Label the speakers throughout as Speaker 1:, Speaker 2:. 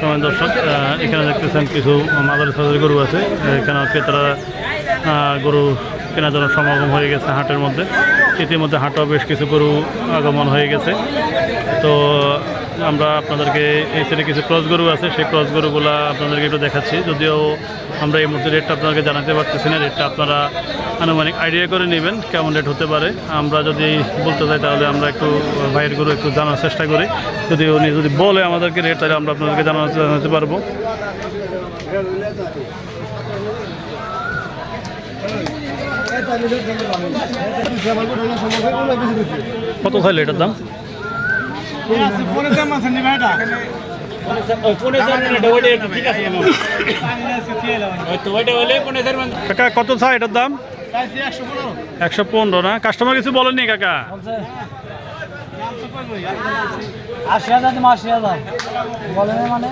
Speaker 1: সময় দর্শক এখানে দেখতেছেন কিছু মাদারি সাদারি গরু আছে। এখানে ক্রেতারা গরু কেনার জন্য সমাগম হয়ে গেছে হাটের মধ্যে। ইতিমধ্যে হাটও বেশ কিছু গরু আগমন হয়ে গেছে। তো আমরা আপনাদেরকে এই সাইডে কিছু ক্রস গরু আছে। সেই ক্রস গরুগুলো আপনাদেরকে একটু দেখাচ্ছি। যদিও আমরা এই মুহূর্তে রেটটা আপনাদেরকে জানাতে পারতেছি না। রেটটা আপনারা আনুমানিক আইডিয়া করে নেবেন কেমন রেট হতে পারে। আমরা যদি বলতে চাই তাহলে আমরা একটু ভাইয়ের গরু একটু জানার চেষ্টা করি। যদি উনি যদি বলে আমাদেরকে রেট তাহলে আমরা আপনাদেরকে জানাতে জানাতে পারব। কত চাইলে এটার দাম? কত চাই এটার দাম? একশো পনেরো না? কাস্টমার কিছু বলেননি কাকা?
Speaker 2: আশি হাজার দিম আশি হাজার। বলেন মানে?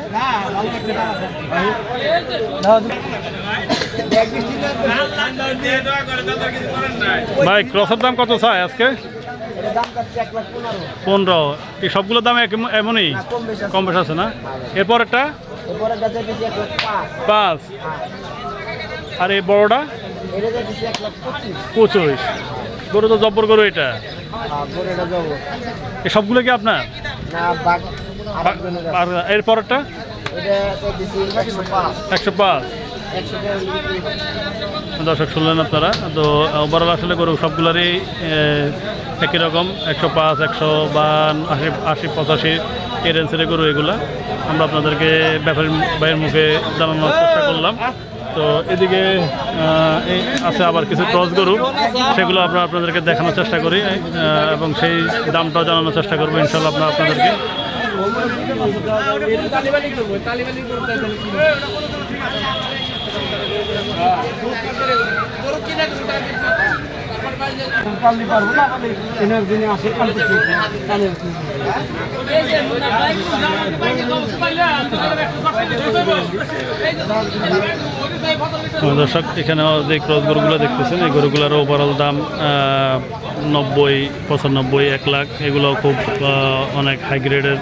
Speaker 1: ভাই ক্রসের দাম কত চাই আজকে?
Speaker 2: পনেরো।
Speaker 1: এই সবগুলোর দাম এমনই?
Speaker 2: কম বেশি আছে।
Speaker 1: না? এরপর একটা
Speaker 2: পাঁচ।
Speaker 1: আর এই বড়টা?
Speaker 2: পঁচিশ।
Speaker 1: গরু তো জব্বর গরু এটা।
Speaker 2: হ্যাঁ
Speaker 1: সবগুলো কি আপনার?
Speaker 2: তো দিচ্ছি একশো পাঁচ।
Speaker 1: দর্শক শুনলেন আপনারা তো ওভারঅল আসলে গরু সবগুলারই একই রকম একশো পাঁচ একশো বা আশি আশি পঁচাশি এই রেঞ্জের গরু এগুলা। আমরা আপনাদেরকে ব্যাপারী ভাইয়ের মুখে জানানোর চেষ্টা করলাম। তো এদিকে আছে আবার কিছু ক্রস গরু সেগুলো আমরা আপনাদেরকে দেখানোর চেষ্টা করি এবং সেই দামটাও জানানোর চেষ্টা করব ইনশাল্লাহ আপনার আপনাদেরকে
Speaker 2: পারব না
Speaker 1: দর্শক, এখানে যে ক্রস গরুগুলো দেখতেছেন, এই গরুগুলোর ওভারঅল দাম নব্বই, পঁচানব্বই, এক লাখ এগুলো খুব অনেক হাই গ্রেডের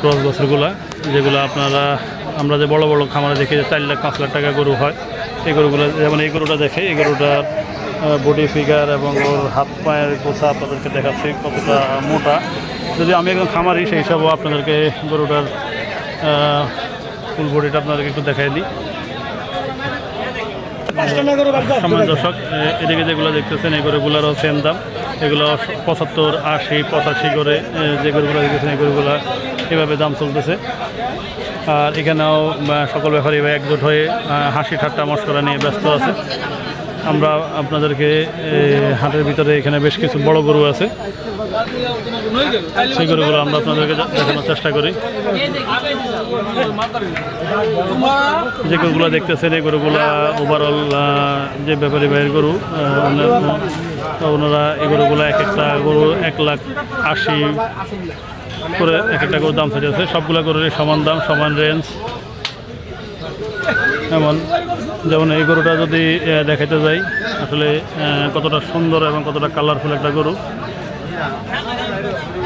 Speaker 1: ক্রস বছরগুলো যেগুলো আপনারা, আমরা যে বড় বড় খামারে দেখি যে চার লাখ, পাঁচ লাখ টাকা গরু হয়, এই গরুগুলো, যেমন এই গরুটা দেখে, এই গরুটার বডি ফিগার এবং ওর হাত পায়ের গোছা আপনাদেরকে দেখাচ্ছি কতটা মোটা। যদি আমি একজন খামারি, সেই হিসাবেও আপনাদেরকে গরুটার ফুল বডিটা আপনাদেরকে একটু দেখাই দিই। সমান দর্শক এদিকে যেগুলো দেখতেছেন, এই গরুগুলোরও সেম দাম। এগুলো পঁচাত্তর, আশি, পঁচাশি করে যে গরুগুলো দেখতেছেন, এই গরুগুলো এভাবে দাম চলতেছে। আর এখানেও সকল ব্যাপারী একজোট হয়ে হাসি ঠাট্টা, মস্করা নিয়ে ব্যস্ত আছে। আমরা আপনাদেরকে হাটের ভিতরে এখানে বেশ কিছু বড় গরু আছে। সেই গরুগুলো আমরা আপনাদেরকে দেখানোর চেষ্টা করি। যে গরুগুলো দেখতেছেন এই গরুগুলো ওভারঅল যে ব্যাপারী ভাইয়ের গরু ওনারা এই গরুগুলো এক একটা গরু এক লাখ আশি করে এক একটা গরুর দাম চাইছে সবগুলো গরুর সমান দাম সমান রেঞ্জ এমন যেমন এই গরুটা যদি আহ, দেখাইতে যাই আসলে কতটা সুন্দর এবং কতটা কালারফুল একটা গরু।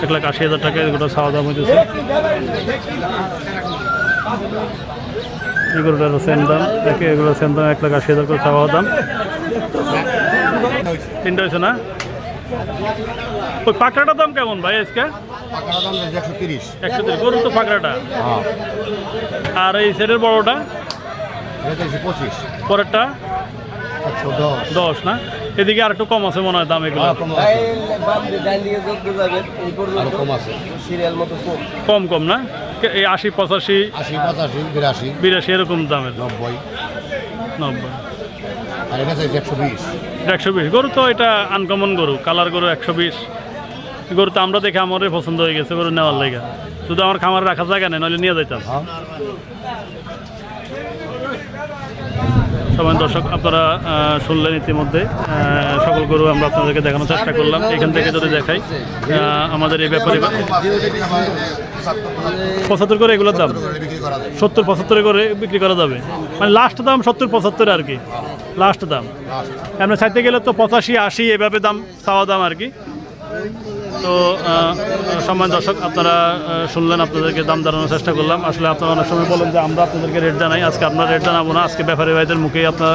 Speaker 1: এক লাখ আশি হাজার টাকা এগুলো চাওয়া দাম হইতেছে। এই সেম দাম। একে এগুলো সেম দাম এক লাখ আশি হাজার করে চাওয়া দাম। তিনটা হয়েছে না? ওই পাকড়াটার দাম কেমন ভাই আজকে?
Speaker 3: একশো তিরিশ।
Speaker 1: একশো তিরিশ গরু তো পাকড়াটা।
Speaker 3: হ্যাঁ।
Speaker 1: আর এই সেটের বড়টা?
Speaker 3: পঁচিশ।
Speaker 1: পরেরটা?
Speaker 3: দশ।
Speaker 1: দশ না? এদিকে আর একটু কম আছে মনে হয় দাম এগুলো।
Speaker 3: কম কম আছে।
Speaker 2: সিরিয়াল মতো কম।
Speaker 1: কম কম না? এই আশি পঁচাশি?
Speaker 3: আশি পঁচাশি বিরাশি।
Speaker 1: বিরাশি এরকম দামের।
Speaker 3: নব্বই।
Speaker 1: নব্বই।
Speaker 3: আর এটা একশো বিশ।
Speaker 1: একশো বিশ। গরু তো এটা আনকমন গরু। কালার গরু একশো বিশ। গরু তো আমরা দেখে আমারই পছন্দ হয়ে গেছে গরু নেওয়ার লেগে। শুধু আমার খামার রাখার জায়গা নেই নইলে নিয়ে যাইতাম।
Speaker 3: হ্যাঁ।
Speaker 1: সবাই দর্শক আপনারা শুনলেন ইতিমধ্যে। সকল গরু আমরা আপনাদেরকে দেখানোর চেষ্টা করলাম। এখান থেকে যদি দেখাই আমাদের এই ব্যাপারে পঁচাত্তর করে এগুলোর দাম? সত্তর পঁচাত্তরে করে বিক্রি করা যাবে? মানে লাস্ট দাম সত্তর পঁচাত্তরে আর কি। লাস্ট দাম। এমনি চাইতে গেলে তো পঁচাশি আশি এভাবে দাম চাওয়া দাম আর কি। তো সম্মান দর্শক, আপনারা শুনলেন, আপনাদেরকে দাম দাঁড়ানোর চেষ্টা করলাম। আসলে আপনারা অনেক সময় বলেন যে আমরা আপনাদেরকে রেট জানাই, আজকে আপনার রেট জানাব না। আজকে ব্যাপারী ভাইদের মুখেই আপনারা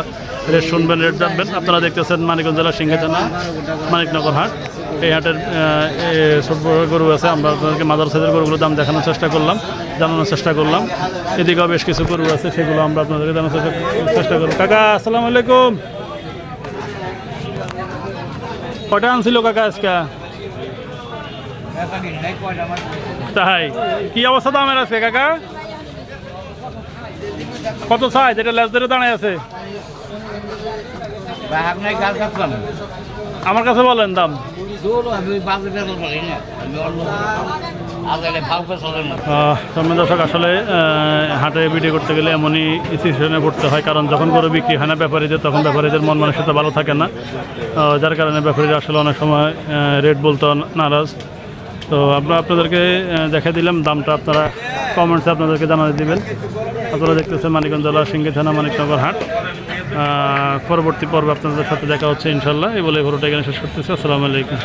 Speaker 1: রেট শুনবেন রেট জানবেন। আপনারা দেখতেছেন মানিকগঞ্জ জেলার সিংহে থানা মানিকনগর হাট। এই হাটের ছোট গরু আছে, আমরা আপনাদেরকে মাদার সাইজের গরুগুলোর দাম দেখানোর চেষ্টা করলাম, জানানোর চেষ্টা করলাম। এদিকেও বেশ কিছু গরু আছে, সেগুলো আমরা আপনাদেরকে জানানোর চেষ্টা করব কাকা, আসসালামু আলাইকুম। কটা আনছিল কাকা আজকে? তাই। কি অবস্থা দামের আছে কাকা? কত চাই যেটা লেজ ধরে দাঁড়ায় আছে। আমার কাছে বলেন দাম। দর্শক আসলে হাটে ভিডিও করতে গেলে এমনই সিচুয়েশনে পড়তে হয়। কারণ যখন গরু বিক্রি হয় না ব্যাপারীদের তখন ব্যাপারীদের মন মানসিকতা ভালো থাকে না। যার কারণে ব্যাপারীরা আসলে অনেক সময় রেট বলতে নারাজ। তো আমরা আপনাদেরকে দেখা দিলাম দামটা আপনারা কমেন্টসে আপনাদেরকে জানাতে দেবেন। আপনারা দেখতেছেন মানিকগঞ্জ জেলা সিঙ্গি থানা, মানিকনগর হাট। পরবর্তী পর্বে আপনাদের সাথে দেখা হচ্ছে ইনশাল্লাহ। এই বলে ঘরটা এখানে শেষ করতেছি। আসসালামু আলাইকুম।